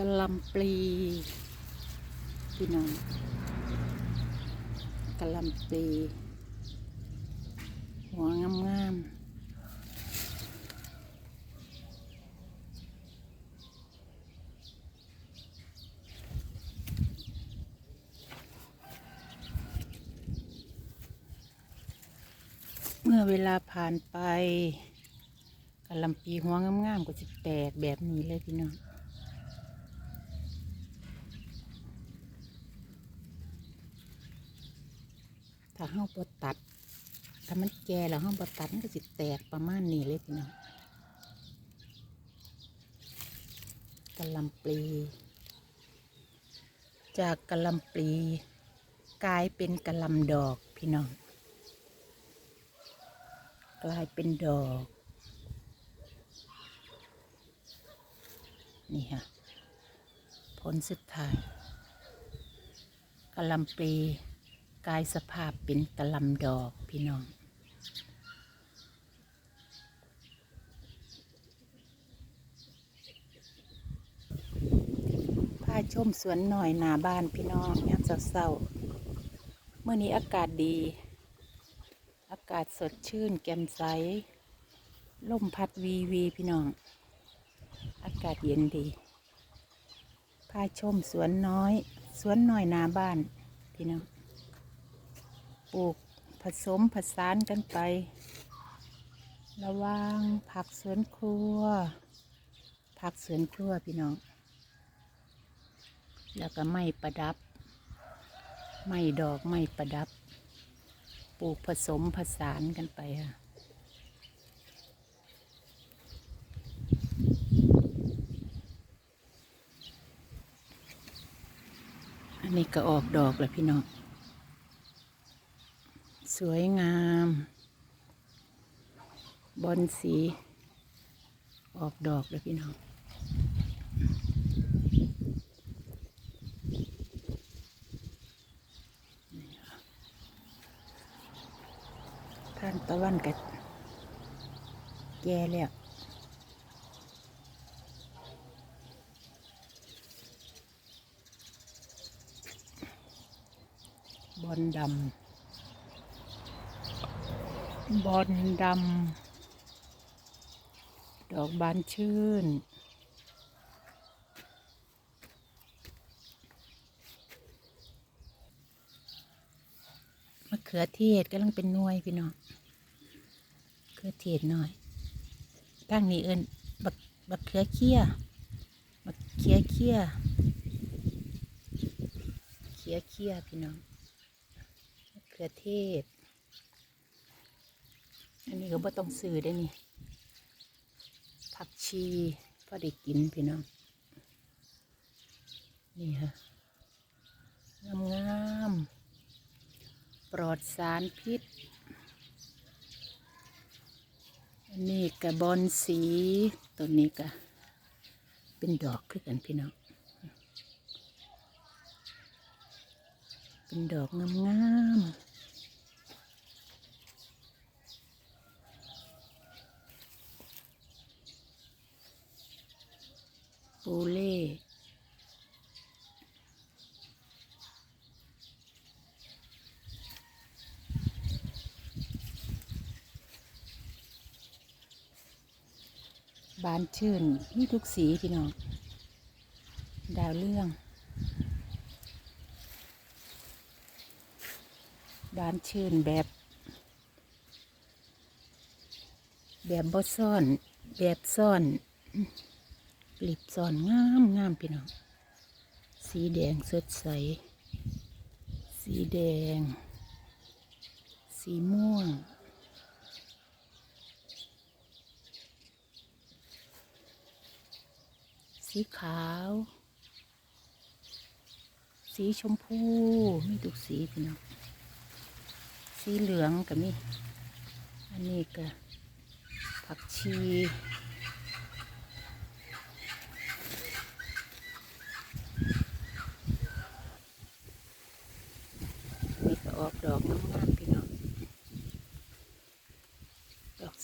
กะลำปลีพี่น้องกะลำปลีหัวงามๆเมื่อเวลาผ่านไปกะลำปีหัวงามๆก็จะแตกแบบนี้เลยพี่น้องาเฮาบ่ตัด ถ้ามันแก่แล้วเฮาบ่ตัดมันก็สิแตกประมาณนี้เลยพี่น้องกะลำปลี จากกะลำปลีกลายเป็นกะลำดอกพี่น้อง กลายเป็นดอก นี่ค่ะผลสุดท้ายกะลำปลี กายสภาพเป็นกระลำดอกพี่น้อง พาชมสวนหน่อยหนาบ้านพี่น้องยามเศร้าๆเมื่อนี้อากาศดี อากาศสดชื่นแจ่มใสลมพัดวีวีพี่น้อง อากาศเย็นดี พาชมสวนน้อย สวนน้อยหนาบ้านพี่น้อง ปลูกผสมผสานกันไป ระว่างผักสวนครัว ผักสวนครัวพี่น้อง แล้วก็ไม้ประดับ ไม้ดอกไม้ประดับ ปลูกผสมผสานกันไปค่ะอันนี้ก็ออกดอกแล้วพี่น้อง สวยงาม บอนสี ออกดอกเลยพี่น้องท่านตะวันกัแก่แล้วบอลดำ บอลดำ ดอกบานชื่น มะเขือเทศกำลังเป็นน่วยพี่น้องเขือเทศหน่อยตั้งนี้เอินบักบักเขือเคี้ยบักเขียเคี้ยเขียเคี้ยพี่น้องมะเขือเทศ อันนี้ก็บ่ต้องซื้อได้นี่ ผักชีพอได้กินพี่น้อง นี่ค่ะ งามงามๆปลอดสารพิษ อันนี้กระบอนสีตัวนี้ก็เป็นดอกคือกันพี่น้อง เป็นดอกงามงาม ปูเล่บานชื่นมีทุกสีพี่น้อง ดาวเรื่อง บานชื่นแบบ แบบบดซ่อน แบบซ่อน กลีบซ่อนงามงามพี่น้อง สีแดงสดใส สีแดง สีม่วง สีขาว สีชมพูมีทุกสีพี่น้อง สีเหลืองก็มี อันนี้ก็ผักชี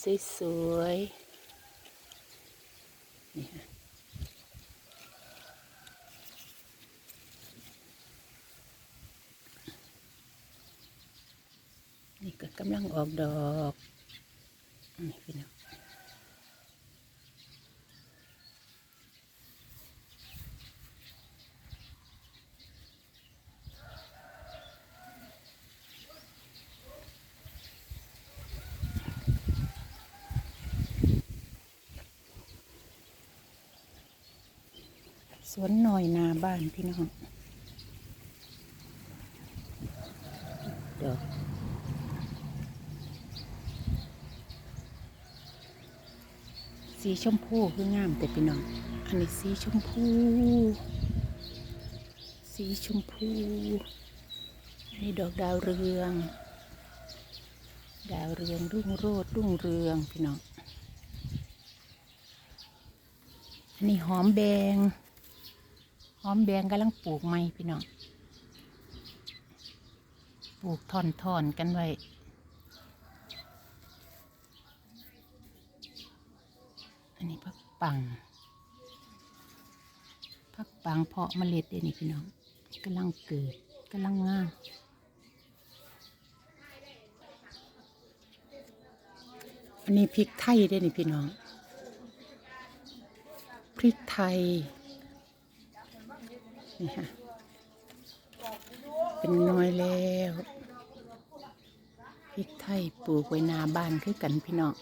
สวยๆนี่ค่ะนี่ก็กำลังออกดอกนี่พี่น้อง สวนหน่อยนาบ้านพี่น้องดอกสีชมพูคืองามแต่พี่น้อง อันนี้สีชมพู สีชมพู อันนี้ดอกดาวเรือง ดาวเรืองรุ่งโรดรุ่งเรืองพี่น้อง อันนี้หอมแบง หอมแบงกำลังปลูกใหม่พี่น้อง ปลูกท่อนๆกันไว้ อันนี้พักปัง พักปังเพาะเมล็ดเด้นี่พี่น้องกำลังเกิดกำลังงามอันนี้พริกไทยเด้นี่พี่น้อง พริกไทย นี่ค่ะ เป็นน้อยแล้วพริกไทยปลูกไว้หนาบ้านคือกันพี่น้อง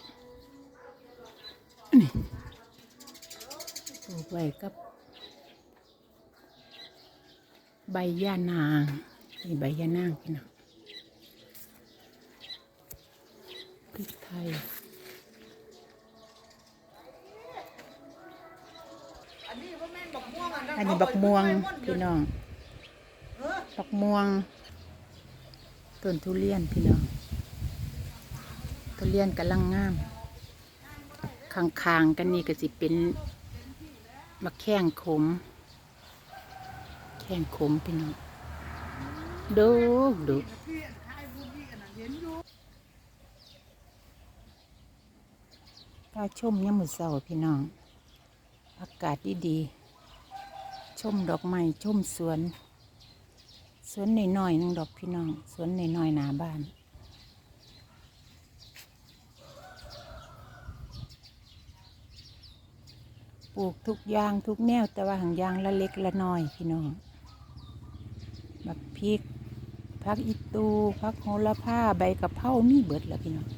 ปลูกไว้กับใบย่านางนี่ใบย่านางพี่น้องพริกไทย อันนี้ว่าแม่นบักม่วงอะอันนี้บักม่วงพี่น้องบักม่วงต้นทุเรียนพี่น้องทุเรียนกำลังงามคางๆกันนี่ก็สิเป็นมะแข้งขม แข้งขมพี่น้องดูดูกาชมยามมือเศร้าพี่น้อง อากาศดีๆชมดอกไม้ชมสวน สวนหน่อยๆนึงดอกพี่น้อง สวนหน่อยๆหนาบ้านปลูกทุกอย่างทุกแนวแต่ว่าหางยางละเล็กละน้อยพี่น้องบักพริกพักอีตูพักโหระพาใบกะเพรามีเบิดแล้วพี่น้อง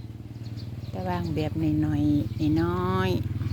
แต่ว่าแบบหน่อยๆน้อยๆ